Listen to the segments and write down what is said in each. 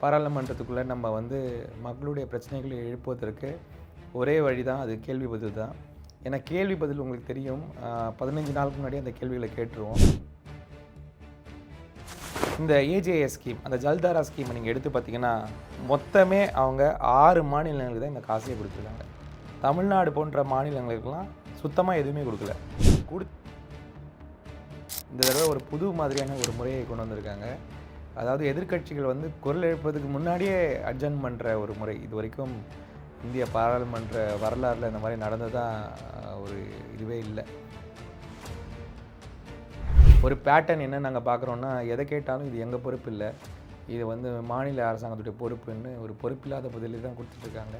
பாராளுமன்றத்துக்குள்ளே நம்ம வந்து மக்களுடைய பிரச்சனைகளை எழுப்புவதற்கு ஒரே வழி தான் அது கேள்வி பதில் தான். ஏன்னா கேள்வி பதில் உங்களுக்கு தெரியும். பதினஞ்சு நாளுக்கு முன்னாடி அந்த கேள்விகளை கேட்டுருவோம். இந்த ஏஜேஎஸ் ஸ்கீம் அந்த ஜல்தாரா ஸ்கீமை நீங்கள் எடுத்து பார்த்தீங்கன்னா மொத்தமே அவங்க ஆறு மாநிலங்களுக்கு தான் இந்த காசையை கொடுத்துருக்காங்க. தமிழ்நாடு போன்ற மாநிலங்களுக்கெல்லாம் சுத்தமாக எதுவுமே கொடுக்கல. கொடு இந்த தடவை ஒரு புது மாதிரியான ஒரு முறையை கொண்டு வந்திருக்காங்க. அதாவது எதிர்க்கட்சிகள் வந்து குரல் எழுப்பதுக்கு முன்னாடியே அட்ஜன் பண்ணுற ஒரு முறை. இது வரைக்கும் இந்திய பாராளுமன்ற வரலாறில் இந்த மாதிரி நடந்ததாக ஒரு இதுவே இல்லை. ஒரு பேட்டர்ன் என்ன நாங்கள் பார்க்குறோன்னா எதை கேட்டாலும் இது எங்கள் பொறுப்பு இல்லை. இது வந்து மாநில அரசாங்கத்துடைய பொறுப்புன்னு ஒரு பொறுப்பில்லாத பதிலில் தான் கொடுத்துட்ருக்காங்க.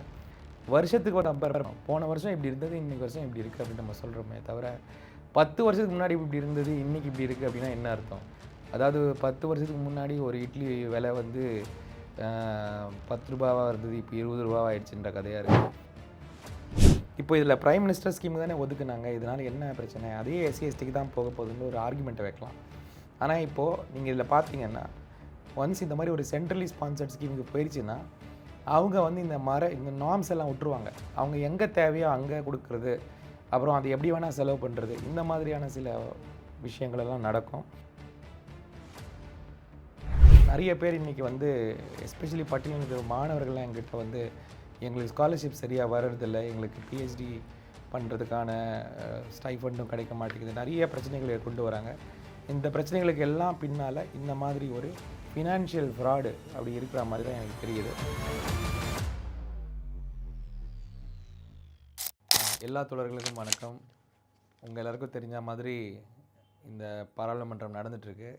வருஷத்துக்கு ஒரு நம்பர் போன வருஷம் இப்படி இருந்தது இன்றைக்கி வருஷம் இப்படி இருக்குது அப்படின்னு நம்ம சொல்கிறோமே தவிர பத்து வருஷத்துக்கு முன்னாடி இப்படி இருந்தது இன்றைக்கி இப்படி இருக்குது அப்படின்னா என்ன அர்த்தம்? அதாவது பத்து வருஷத்துக்கு முன்னாடி ஒரு இட்லி விலை வந்து பத்து ரூபாவாக இருந்தது இப்போ இருபது ரூபாவா ஆயிடுச்சுன்ற கதையாக இருக்குது இப்போ இதில் ப்ரைம் மினிஸ்டர் ஸ்கீம் தானே ஒதுக்குனாங்க. இதனால் என்ன பிரச்சனை? அதே எஸ்சி எஸ்டிக்கு தான் போக போகுதுன்னு ஒரு ஆர்குமெண்ட்டை வைக்கலாம். ஆனால் இப்போது நீங்கள் இதில் பார்த்தீங்கன்னா ஒன்ஸ் இந்த மாதிரி ஒரு சென்ட்ரலி ஸ்பான்சர்ட் ஸ்கீமுக்கு போயிடுச்சுன்னா அவங்க வந்து இந்த மர இந்த நார்ம்ஸ் எல்லாம் விட்டுருவாங்க. அவங்க எங்கே தேவையோ அங்கே கொடுக்குறது. அப்புறம் அது எப்படி வேணால் செலவு பண்ணுறது இந்த மாதிரியான சில விஷயங்களெல்லாம் நடக்கும். நிறைய பேர் இன்றைக்கி வந்து எஸ்பெஷலி பட்டியலின மாணவர்கள்லாம் எங்கிட்ட வந்து எங்களுக்கு ஸ்காலர்ஷிப் சரியாக வர்றதில்லை எங்களுக்கு பிஹெச்டி பண்ணுறதுக்கான ஸ்டைஃபண்டும் கிடைக்க மாட்டேங்குது. நிறைய பிரச்சனைகளை கொண்டு வராங்க. இந்த பிரச்சனைகளுக்கு எல்லாம் பின்னால் இந்த மாதிரி ஒரு ஃபினான்ஷியல் ஃப்ராடு அப்படி இருக்கிற மாதிரி தான் எனக்கு தெரியுது. எல்லா தோழர்களுக்கும் வணக்கம். உங்கள் எல்லாருக்கும் தெரிஞ்ச மாதிரி இந்த பாராளுமன்றம் நடந்துகிட்ருக்கு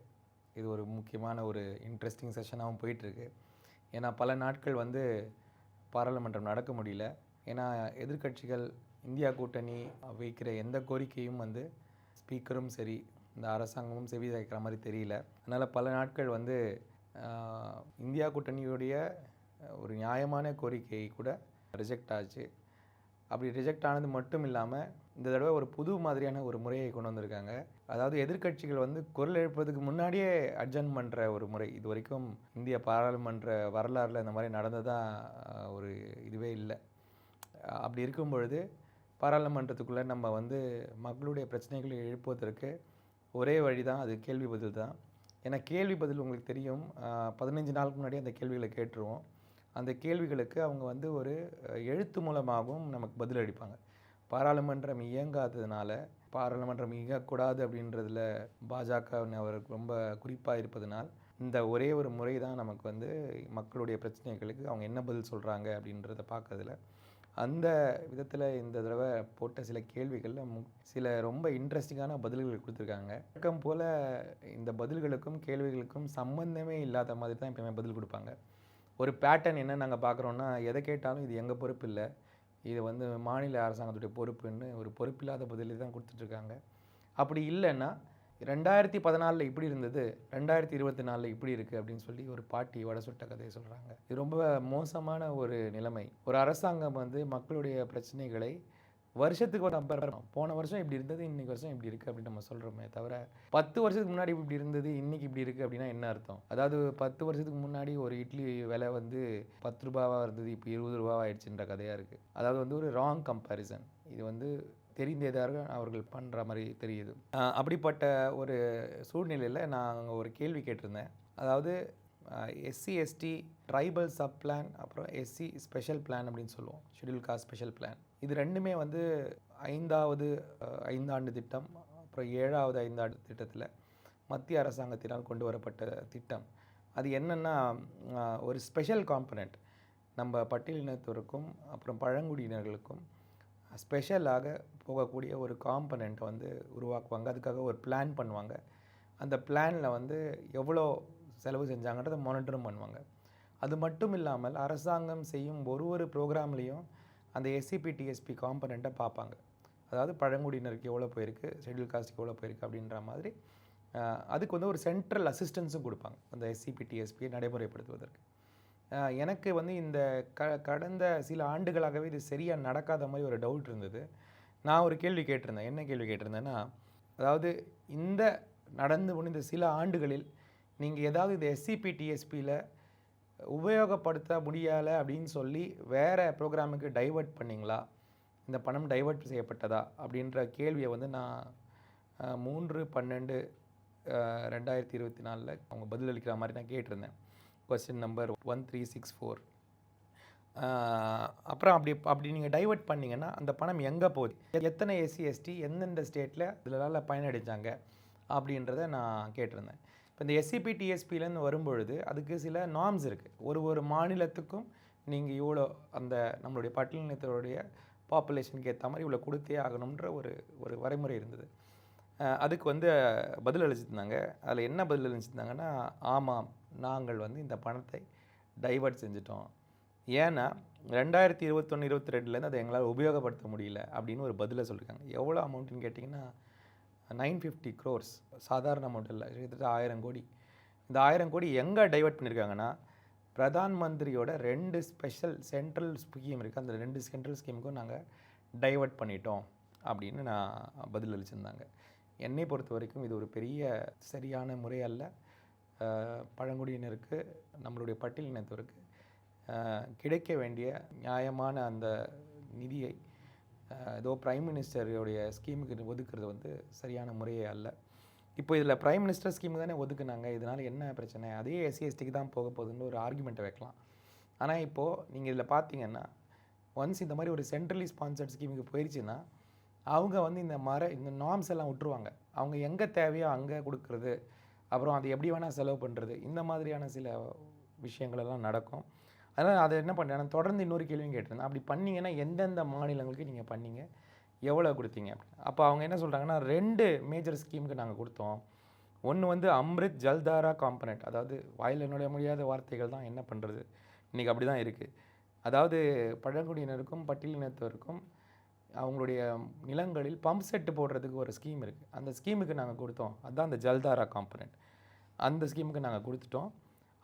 இது ஒரு முக்கியமான ஒரு இன்ட்ரெஸ்டிங் செஷனாகவும் போயிட்டுருக்கு. ஏன்னா பல நாட்கள் வந்து பாராளுமன்றம் நடக்க முடியல. ஏன்னா எதிர்க்கட்சிகள் இந்தியா கூட்டணி வைக்கிற எந்த கோரிக்கையும் வந்து ஸ்பீக்கரும் சரி இந்த அரசாங்கமும் செவி சாய்க்கிற மாதிரி தெரியல. அதனால் பல நாட்கள் வந்து இந்தியா கூட்டணியுடைய ஒரு நியாயமான கோரிக்கை கூட ரிஜெக்ட் ஆச்சு. அப்படி ரிஜெக்ட் ஆனது மட்டும் இல்லாமல் இந்த தடவை ஒரு புது மாதிரியான ஒரு முறையை கொண்டு வந்திருக்காங்க. அதாவது எதிர்க்கட்சிகள் வந்து குரல் எழுப்பதுக்கு முன்னாடியே அட்ஜன் பண்ணுற ஒரு முறை. இது வரைக்கும் இந்திய பாராளுமன்ற வரலாறில் இந்த மாதிரி நடந்ததாக ஒரு இதுவே இல்லை. அப்படி இருக்கும் பொழுது பாராளுமன்றத்துக்குள்ளே நம்ம வந்து மக்களுடைய பிரச்சனைகளை எழுப்புவதற்கு ஒரே வழி தான் அது கேள்வி பதில் தான். ஏன்னா கேள்வி பதில் உங்களுக்கு தெரியும். பதினஞ்சு நாளுக்கு முன்னாடி அந்த கேள்விகளை கேட்டுருவோம். அந்த கேள்விகளுக்கு அவங்க வந்து ஒரு எழுத்து மூலமாகவும் நமக்கு பதில் அளிப்பாங்க. பாராளுமன்றம் இயங்காததுனால பாராளுமன்றம் இயங்கக்கூடாது அப்படின்றதில் பாஜக அவருக்கு ரொம்ப குறிப்பாக இருப்பதனால் இந்த ஒரே ஒரு முறை தான் நமக்கு வந்து மக்களுடைய பிரச்சனைகளுக்கு அவங்க என்ன பதில் சொல்கிறாங்க அப்படின்றத பார்க்கறதுல அந்த விதத்தில் இந்த தடவை போட்ட சில கேள்விகளில் மு சில ரொம்ப இன்ட்ரெஸ்டிங்கான பதில்கள் கொடுத்துருக்காங்க. வழக்கம் போல் இந்த பதில்களுக்கும் கேள்விகளுக்கும் சம்மந்தமே இல்லாத மாதிரி தான் எப்பயுமே பதில் கொடுப்பாங்க. ஒரு பேட்டர்ன் என்ன நாங்கள் பார்க்குறோன்னா எதை கேட்டாலும் இது எங்கள் பொறுப்பு இல்லை. இது வந்து மாநில அரசாங்கத்துடைய பொறுப்புன்னு ஒரு பொறுப்பில்லாத பதிலை தான் கொடுத்துட்ருக்காங்க. அப்படி இல்லைன்னா ரெண்டாயிரத்தி பதினாலில் இப்படி இருந்தது ரெண்டாயிரத்தி இருபத்தி நாலில் இப்படி இருக்குது அப்படின்னு சொல்லி ஒரு பாட்டி வட சுட்ட கதையை சொல்கிறாங்க இது ரொம்ப மோசமான ஒரு நிலைமை. ஒரு அரசாங்கம் வந்து மக்களுடைய பிரச்சனைகளை வருஷத்துக்கு ஒரு நம்பர் போன வருஷம் இப்படி இருந்தது இன்னைக்கு வருஷம் இப்படி இருக்குது அப்படின்னு நம்ம சொல்கிறோமே தவிர பத்து வருஷத்துக்கு முன்னாடி இப்படி இருந்தது இன்னைக்கு இப்படி இருக்குது அப்படின்னா என்ன அர்த்தம்? அதாவது பத்து வருஷத்துக்கு முன்னாடி ஒரு இட்லி விலை வந்து பத்து ரூபாவாக இருந்தது இப்போ இருபது ரூபாவா ஆயிடுச்சுன்ற கதையாக இருக்குது அதாவது வந்து ஒரு ராங் கம்பேரிசன் இது வந்து தெரிந்ததாக அவர்கள் பண்ணுற மாதிரி தெரியுது. அப்படிப்பட்ட ஒரு சூழ்நிலையில் நான் அங்கே ஒரு கேள்வி கேட்டிருந்தேன். அதாவது SC ST tribal sub plan அப்புறம் எஸ்சி ஸ்பெஷல் பிளான் அப்படின்னு சொல்லுவோம். ஷெடியூல் காஸ்ட் ஸ்பெஷல் பிளான் இது ரெண்டுமே வந்து ஐந்தாவது ஐந்தாண்டு திட்டம் அப்புறம் ஏழாவது ஐந்தாண்டு திட்டத்தில் மத்திய அரசாங்கத்தினால் கொண்டு வரப்பட்ட திட்டம். அது என்னென்னா ஒரு ஸ்பெஷல் காம்பனண்ட் நம்ம பட்டியலினத்தவருக்கும் அப்புறம் பழங்குடியினர்களுக்கும் ஸ்பெஷலாக போகக்கூடிய ஒரு காம்பனண்ட் வந்து உருவாக்குவாங்க. அதுக்காக ஒரு பிளான் பண்ணுவாங்க. அந்த பிளானில் வந்து எவ்வளோ செலவு செஞ்சாங்கன்றதை மானிட்டரும் பண்ணுவாங்க. அது மட்டும் இல்லாமல் அரசாங்கம் செய்யும் ஒரு ஒரு ப்ரோக்ராம்லேயும் அந்த எஸ்சிபி டிஎஸ்பி காம்பனண்ட்டை பார்ப்பாங்க. அதாவது பழங்குடியினருக்கு எவ்வளோ போயிருக்கு ஷெட்யூல் காஸ்ட்டுக்கு எவ்வளோ போயிருக்கு அப்படின்ற மாதிரி அதுக்கு வந்து ஒரு சென்ட்ரல் அசிஸ்டன்ஸும் கொடுப்பாங்க அந்த எஸ்சிபி டிஎஸ்பியை நடைமுறைப்படுத்துவதற்கு. எனக்கு வந்து இந்த க கடந்த சில ஆண்டுகளாகவே இது சரியாக நடக்காத மாதிரி ஒரு டவுட் இருந்தது. நான் ஒரு கேள்வி கேட்டிருந்தேன். என்ன கேள்வி கேட்டிருந்தேன்னா அதாவது இந்த நடந்து முடிந்த சில ஆண்டுகளில் நீங்கள் ஏதாவது இந்த எஸ்சிபி டிஎஸ்பியில் உபயோகப்படுத்த முடியலை அப்படின்னு சொல்லி வேறு ப்ரோக்ராமுக்கு டைவர்ட் பண்ணிங்களா? இந்த பணம் டைவர்ட் செய்யப்பட்டதா? அப்படின்ற கேள்வியை வந்து நான் மூன்று பன்னெண்டு ரெண்டாயிரத்தி இருபத்தி நாலில் அவங்க பதில் அளிக்கிற மாதிரி நான் கேட்டிருந்தேன். Question number one three six four அப்புறம் அப்படி அப்படி நீங்கள் டைவர்ட் பண்ணிங்கன்னா அந்த பணம் எங்கே போகுது? எத்தனை எஸ்சி எஸ்டி எந்தெந்த ஸ்டேட்டில் இதில் பயனடைஞ்சாங்க? அப்படின்றத நான் கேட்டிருந்தேன். இப்போ இந்த எஸ்சிபி டிஎஸ்பிலேருந்து வரும்பொழுது அதுக்கு சில நார்ம்ஸ் இருக்குது ஒரு ஒரு மாநிலத்துக்கும் நீங்கள் இவ்வளோ அந்த நம்மளுடைய பட்டியலினத்தருடைய பாப்புலேஷனுக்கு ஏற்ற மாதிரி இவ்வளோ கொடுத்தே ஆகணுன்ற ஒரு ஒரு வரைமுறை இருந்தது. அதுக்கு வந்து பதில் அளிச்சிருந்தாங்க. அதில் என்ன பதில் அளிச்சிருந்தாங்கன்னா ஆமாம் நாங்கள் வந்து இந்த பணத்தை டைவர்ட் செஞ்சிட்டோம். ஏன்னா ரெண்டாயிரத்தி இருபத்தொன்று இருபத்தி ரெண்டுலேருந்து அதை எங்களால் உபயோகப்படுத்த முடியல அப்படின்னு ஒரு பதிலை சொல்லியிருக்காங்க எவ்வளோ அமௌண்ட்டுன்னு கேட்டிங்கன்னா நைன் ஃபிஃப்டி க்ரோர்ஸ் சாதாரண அமௌண்ட் இல்லை. கிட்டத்தட்ட ஆயிரம் கோடி. இந்த ஆயிரம் கோடி எங்கே டைவர்ட் பண்ணியிருக்காங்கன்னா பிரதான் மந்திரியோட ரெண்டு ஸ்பெஷல் சென்ட்ரல் ஸ்கீம் இருக்குது அந்த ரெண்டு சென்ட்ரல் ஸ்கீமுக்கும் நாங்கள் டைவர்ட் பண்ணிட்டோம். அப்படின்னு நான் பதில் அளிச்சிருந்தாங்க. என்னை பொறுத்த வரைக்கும் இது ஒரு பெரிய சரியான முறை அல்ல. பழங்குடியினருக்கு நம்மளுடைய பட்டியலினத்தவருக்கு அஹ், கிடைக்க வேண்டிய நியாயமான அந்த நிதியை ஏதோ பிரைம் மினிஸ்டருடைய ஸ்கீமுக்கு ஒதுக்குறது வந்து சரியான முறையே அல்ல. இப்போ இதில் பிரைம் மினிஸ்டர் ஸ்கீம் தானே ஒதுக்குனாங்க. இதனால் என்ன பிரச்சனை? அதே எஸ்சி எஸ்டிக்கு தான் போக போகுதுன்னு ஒரு ஆர்குமெண்ட்டை வைக்கலாம். ஆனால் இப்போது நீங்கள் இதில் பார்த்தீங்கன்னா ஒன்ஸ் இந்த மாதிரி ஒரு சென்ட்ரலி ஸ்பான்சர்ட் ஸ்கீமுக்கு போயிடுச்சுன்னா அவங்க வந்து இந்த மர இந்த நார்ம்ஸ் எல்லாம் விட்டுருவாங்க. அவங்க எங்கே தேவையோ அங்கே கொடுக்குறது. அப்புறம் அது எப்படி வேணால் செலவு பண்ணுறது இந்த மாதிரியான சில விஷயங்களெல்லாம் நடக்கும். அதனால் அதை என்ன பண்ணுறேன் தொடர்ந்து இன்னொரு கேள்வியும் கேட்டிருந்தேன். அப்படி பண்ணிங்கன்னா எந்தெந்த மாநிலங்களுக்கு நீங்கள் பண்ணீங்க? எவ்வளோ கொடுத்தீங்க? அப்போ அவங்க என்ன சொல்கிறாங்கன்னா ரெண்டு மேஜர் ஸ்கீமுக்கு நாங்கள் கொடுத்தோம். ஒன்று வந்து அம்ரித் ஜல்தாரா காம்பனட் அதாவது வாயில் என்னுடைய முடியாத வார்த்தைகள் தான் என்ன பண்ணுறது இன்றைக்கி அப்படி தான் இருக்குது அதாவது பழங்குடியினருக்கும் பட்டியலினத்தவருக்கும் அவங்களுடைய நிலங்களில் பம்ப் செட்டு போடுறதுக்கு ஒரு ஸ்கீம் இருக்குது அந்த ஸ்கீமுக்கு நாங்கள் கொடுத்தோம். அதுதான் அந்த ஜல்தாரா காம்பனட் அந்த ஸ்கீமுக்கு நாங்கள் கொடுத்துட்டோம்.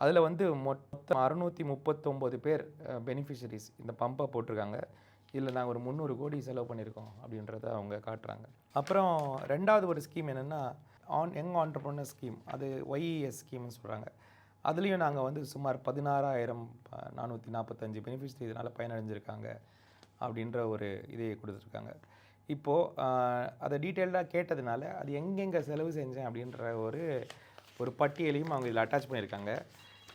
அதில் வந்து மொத்தம் அறுநூற்றி முப்பத்தொம்போது பேர் பெனிஃபிஷரிஸ் இந்த பம்பை போட்டிருக்காங்க. இதில் நாங்கள் ஒரு முந்நூறு கோடி செலவு பண்ணியிருக்கோம் அப்படின்றத அவங்க காட்டுறாங்க. அப்புறம் ரெண்டாவது ஒரு ஸ்கீம் என்னென்னா ஆன் யங் ஆண்டர்ப்ரனர் ஸ்கீம் அது ஒய்இஎஸ் ஸ்கீம்னு சொல்கிறாங்க அதுலேயும் நாங்கள் வந்து சுமார் பதினாறாயிரம் நானூற்றி நாற்பத்தஞ்சு பெனிஃபிஷரி இதனால் பயனடைஞ்சிருக்காங்க அப்படின்ற ஒரு இதை கொடுத்துருக்காங்க. இப்போது அதை டீட்டெயில்டாக கேட்டதுனால அது எங்கெங்கே செலவு செஞ்சேன் அப்படின்ற ஒரு ஒரு பட்டியலையும் அவங்க இதில் அட்டாச் பண்ணியிருக்காங்க.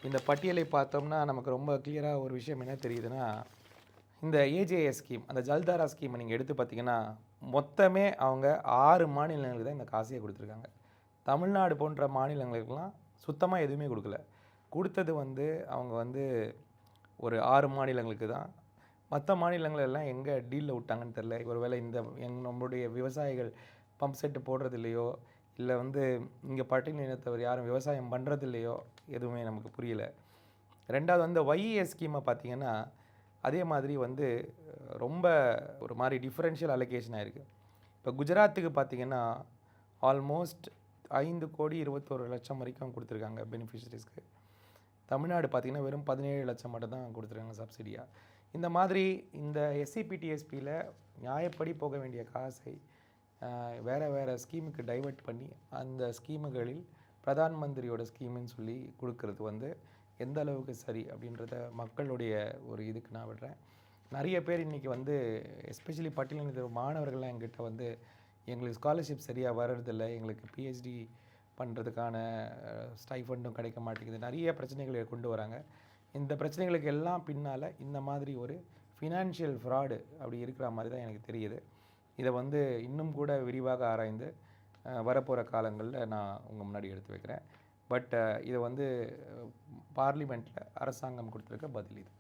இந்த பட்டியலை பார்த்தோம்னா நமக்கு ரொம்ப கிளியராக ஒரு விஷயம் என்ன தெரியுதுன்னா இந்த ஏஜேஎஸ் ஸ்கீம் அந்த ஜல்தாரா ஸ்கீமை நீங்கள் எடுத்து பார்த்தீங்கன்னா மொத்தமே அவங்க ஆறு மாநிலங்களுக்கு தான் இந்த காசையை கொடுத்துருக்காங்க. தமிழ்நாடு போன்ற மாநிலங்களுக்கெல்லாம் சுத்தமாக எதுவுமே கொடுக்கல. கொடுத்தது வந்து அவங்க வந்து ஒரு ஆறு மாநிலங்களுக்கு தான். மற்ற மாநிலங்கள் எல்லாம் எங்கே டீலில் விட்டாங்கன்னு தெரில ஒருவேளை இந்த எங் நம்மளுடைய விவசாயிகள் பம்ப் செட்டு போடுறது இல்லையோ இல்லை வந்து இங்கே பட்டியல் இனத்தவர் யாரும் விவசாயம் பண்ணுறது இல்லையோ எதுவுமே நமக்கு புரியல. ரெண்டாவது வந்து ஒய்இஎஸ் ஸ்கீமை பார்த்தீங்கன்னா அதே மாதிரி வந்து ரொம்ப ஒரு மாதிரி டிஃப்ரென்ஷியல் அலோகேஷன் ஆகிருக்கு இப்போ குஜராத்துக்கு பார்த்தீங்கன்னா ஆல்மோஸ்ட் ஐந்து கோடி இருபத்தோரு லட்சம் வரைக்கும் கொடுத்துருக்காங்க பெனிஃபிஷரிஸ்க்கு தமிழ்நாடு பார்த்திங்கன்னா வெறும் பதினேழு லட்சம் மட்டும் தான் கொடுத்துருக்காங்க சப்சிடியாக இந்த மாதிரி இந்த எஸ்சிபிடிஎஸ்பியில் நியாயப்படி போக வேண்டிய காசை வேறு வேறு ஸ்கீமுக்கு டைவர்ட் பண்ணி அந்த ஸ்கீமுகளில் பிரதான் மந்திரியோட ஸ்கீமுன்னு சொல்லி கொடுக்கறது வந்து எந்த அளவுக்கு சரி அப்படின்றத மக்களுடைய ஒரு இதுக்கு நான் விடுறேன். நிறைய பேர் இன்றைக்கி வந்து எஸ்பெஷலி பட்டியலின மாணவர்கள்லாம் எங்கிட்ட வந்து எங்களுக்கு ஸ்காலர்ஷிப் சரியாக வர்றதில்ல எங்களுக்கு பிஹெச்டி பண்ணுறதுக்கான ஸ்டைஃபண்டும் கிடைக்க மாட்டேங்குது. நிறைய பிரச்சனைகளை கொண்டு வராங்க. இந்த பிரச்சனைகளுக்கு எல்லாம் பின்னால் இந்த மாதிரி ஒரு ஃபினான்ஷியல் ஃப்ராடு அப்படி இருக்கிற மாதிரி தான் எனக்கு தெரியுது. இதை வந்து இன்னும் கூட விரிவாக ஆராய்ந்து வரப்போகிற காலங்களில் நான் உங்கள் முன்னாடி எடுத்து வைக்கிறேன். பட் இதை வந்து பார்லிமெண்ட்டில் அரசாங்கம் கொடுத்துருக்க பதில் இது.